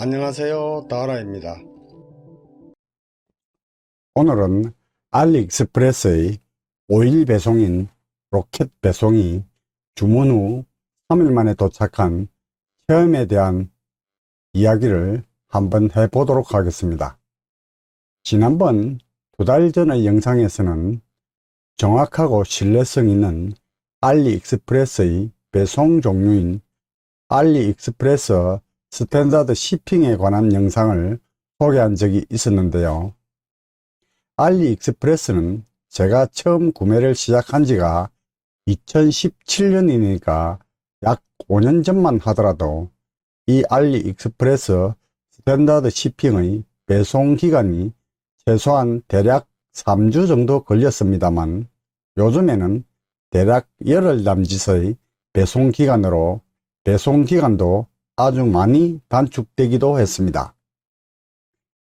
안녕하세요 다라입니다 오늘은 알리익스프레스의 5일 배송인 로켓 배송이 주문 후 3일 만에 도착한 체험에 대한 이야기를 한번 해보도록 하겠습니다. 지난번 두 달 전의 영상에서는 정확하고 신뢰성 있는 알리익스프레스의 배송 종류인 알리익스프레스 스탠다드 shipping에 관한 영상을 소개한 적이 있었는데요. 알리익스프레스는 제가 처음 구매를 시작한 지가 2017년이니까 약 5년 전만 하더라도 이 알리익스프레스 스탠다드 shipping의 배송 기간이 최소한 대략 3주 정도 걸렸습니다만 요즘에는 대략 열흘 남짓의 배송 기간으로 배송 기간도 아주 많이 단축되기도 했습니다.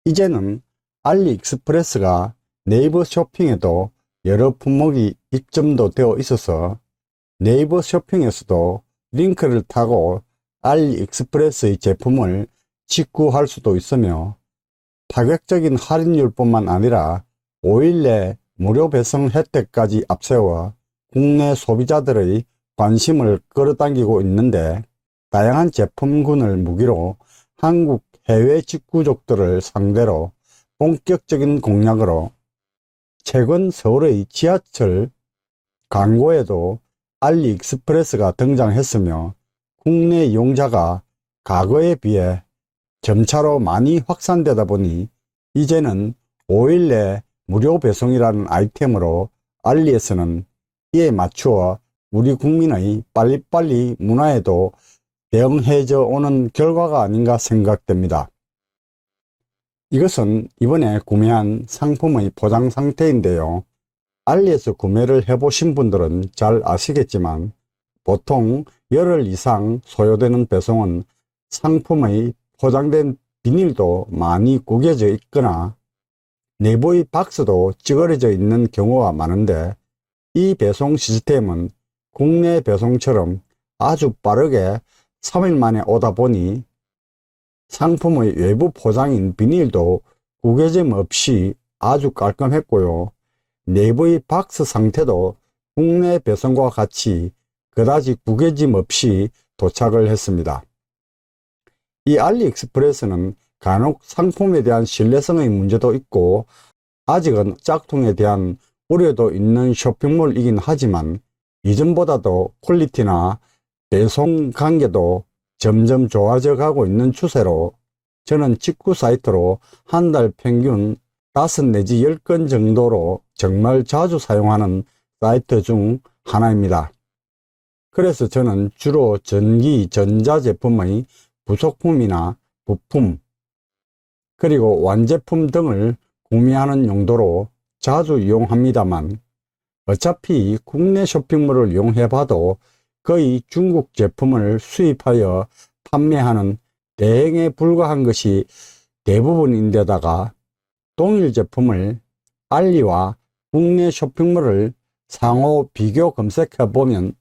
이제는 알리익스프레스가 네이버 쇼핑에도 여러 품목이 입점도 되어 있어서 네이버 쇼핑에서도 링크를 타고 알리익스프레스의 제품을 직구할 수도 있으며 파격적인 할인율뿐만 아니라 5일 내 무료 배송 혜택까지 앞세워 국내 소비자들의 관심을 끌어당기고 있는데 다양한 제품군을 무기로 한국 해외 직구족들을 상대로 본격적인 공략으로 최근 서울의 지하철 광고에도 알리익스프레스가 등장했으며 국내 이용자가 과거에 비해 점차로 많이 확산되다 보니 이제는 5일 내 무료 배송이라는 아이템으로 알리에서는 이에 맞추어 우리 국민의 빨리빨리 문화에도 대응해져 오는 결과가 아닌가 생각됩니다. 이것은 이번에 구매한 상품의 포장 상태인데요. 알리에서 구매를 해보신 분들은 잘 아시겠지만 보통 열흘 이상 소요되는 배송은 상품의 포장된 비닐도 많이 구겨져 있거나 내부의 박스도 찌그러져 있는 경우가 많은데 이 배송 시스템은 국내 배송처럼 아주 빠르게 3일 만에 오다 보니 상품의 외부 포장인 비닐도 구겨짐 없이 아주 깔끔했고요. 내부의 박스 상태도 국내 배송과 같이 그다지 구겨짐 없이 도착을 했습니다. 이 알리익스프레스는 간혹 상품에 대한 신뢰성의 문제도 있고 아직은 짝퉁에 대한 우려도 있는 쇼핑몰이긴 하지만 이전보다도 퀄리티나 배송 관계도 점점 좋아져 가고 있는 추세로 저는 직구 사이트로 한 달 평균 5 내지 10건 정도로 정말 자주 사용하는 사이트 중 하나입니다. 그래서 저는 주로 전기, 전자 제품의 부속품이나 부품, 그리고 완제품 등을 구매하는 용도로 자주 이용합니다만 어차피 국내 쇼핑몰을 이용해 봐도 거의 중국 제품을 수입하여 판매하는 대행에 불과한 것이 대부분인데다가 동일 제품을 알리와 국내 쇼핑몰을 상호 비교 검색해 보면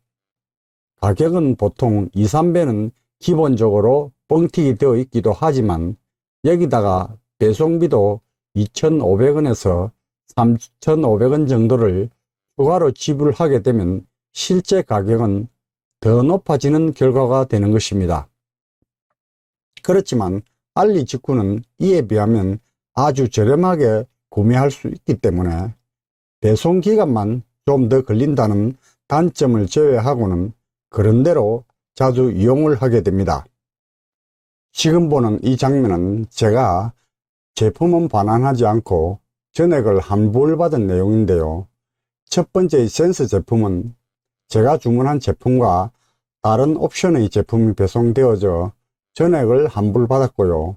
가격은 보통 2, 3배는 기본적으로 뻥튀기 되어 있기도 하지만 여기다가 배송비도 2,500원에서 3,500원 정도를 추가로 지불하게 되면 실제 가격은 더 높아지는 결과가 되는 것입니다. 그렇지만 알리 직구는 이에 비하면 아주 저렴하게 구매할 수 있기 때문에 배송 기간만 좀 더 걸린다는 단점을 제외하고는 그런대로 자주 이용을 하게 됩니다. 지금 보는 이 장면은 제가 제품은 반환하지 않고 전액을 환불받은 내용인데요. 첫 번째 센스 제품은 제가 주문한 제품과 다른 옵션의 제품이 배송되어져 전액을 환불 받았고요.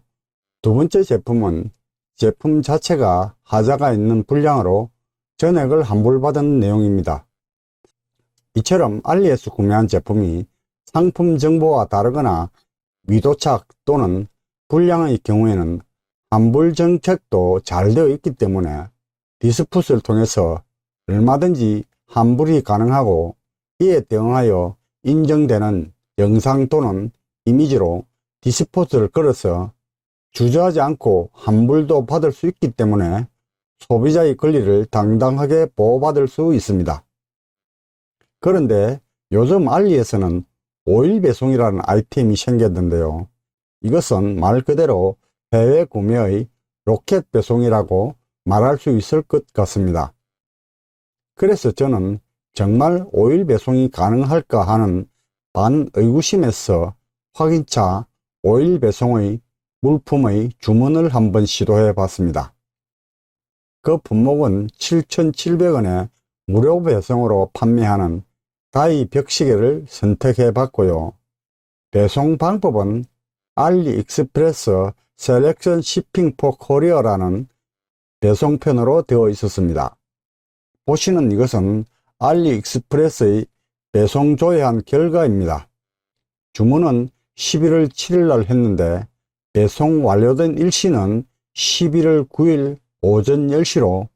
두 번째 제품은 제품 자체가 하자가 있는 분량으로 전액을 환불받은 내용입니다. 이처럼 알리에서 구매한 제품이 상품 정보와 다르거나 미도착 또는 불량의 경우에는 환불 정책도 잘 되어 있기 때문에 디스푸스를 통해서 얼마든지 환불이 가능하고 이에 대응하여 인정되는 영상 또는 이미지로 디스포트를 걸어서 주저하지 않고 환불도 받을 수 있기 때문에 소비자의 권리를 당당하게 보호받을 수 있습니다. 그런데 요즘 알리에서는 오일 배송이라는 아이템이 생겼는데요. 이것은 말 그대로 해외 구매의 로켓 배송이라고 말할 수 있을 것 같습니다. 그래서 저는 정말 오일 배송이 가능할까 하는 반의구심에서 확인차 오일 배송의 물품의 주문을 한번 시도해 봤습니다. 그 품목은 7,700원에 무료 배송으로 판매하는 다이 벽시계를 선택해 봤고요. 배송 방법은 알리익스프레스 셀렉션 시핑 포 코리어라는 배송편으로 되어 있었습니다. 보시는 이것은 알리익스프레스의 배송 조회한 결과입니다. 주문은 11월 7일 날 했는데 배송 완료된 일시는 11월 9일 오전 10시로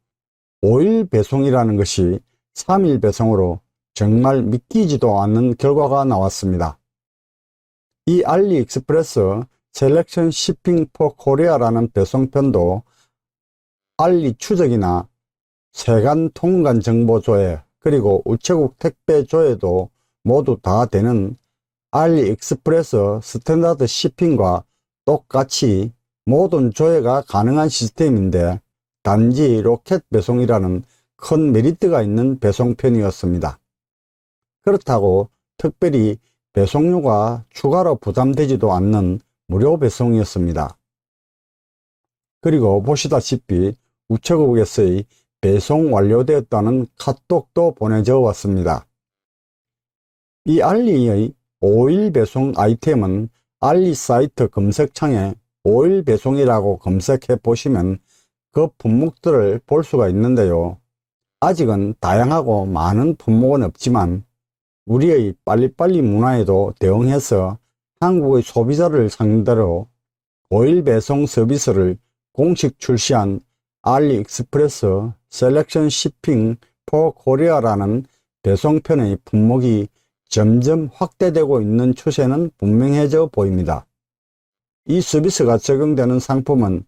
5일 배송이라는 것이 3일 배송으로 정말 믿기지도 않는 결과가 나왔습니다. 이 알리익스프레스 셀렉션 시핑 포 코리아라는 배송편도 알리 추적이나 세관 통관 정보 조회 그리고 우체국 택배 조회도 모두 다 되는 알리익스프레스 스탠다드 시핑과 똑같이 모든 조회가 가능한 시스템인데 단지 로켓 배송이라는 큰 메리트가 있는 배송편이었습니다. 그렇다고 특별히 배송료가 추가로 부담되지도 않는 무료 배송이었습니다. 그리고 보시다시피 우체국에서의 배송 완료되었다는 카톡도 보내져 왔습니다. 이 알리의 5일 배송 아이템은 알리 사이트 검색창에 5일 배송이라고 검색해 보시면 그 품목들을 볼 수가 있는데요. 아직은 다양하고 많은 품목은 없지만 우리의 빨리빨리 문화에도 대응해서 한국의 소비자를 상대로 5일 배송 서비스를 공식 출시한 알리익스프레스 셀렉션 시핑 포 코리아라는 배송편의 품목이 점점 확대되고 있는 추세는 분명해져 보입니다. 이 서비스가 적용되는 상품은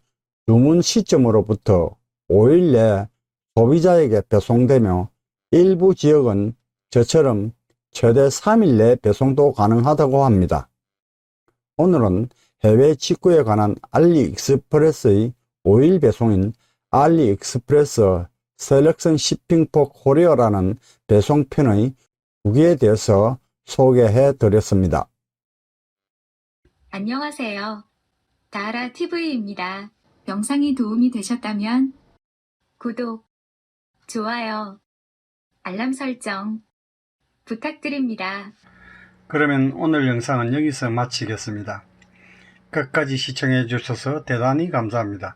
주문 시점으로부터 5일 내 소비자에게 배송되며 일부 지역은 저처럼 최대 3일 내 배송도 가능하다고 합니다. 오늘은 해외 직구에 관한 알리익스프레스의 5일 배송인 알리익스프레스 셀렉션 시핑 포 코리어라는 배송편의 후기에 대해서 소개해 드렸습니다. 안녕하세요. 다하라 TV입니다. 영상이 도움이 되셨다면 구독, 좋아요, 알람 설정 부탁드립니다. 그러면 오늘 영상은 여기서 마치겠습니다. 끝까지 시청해 주셔서 대단히 감사합니다.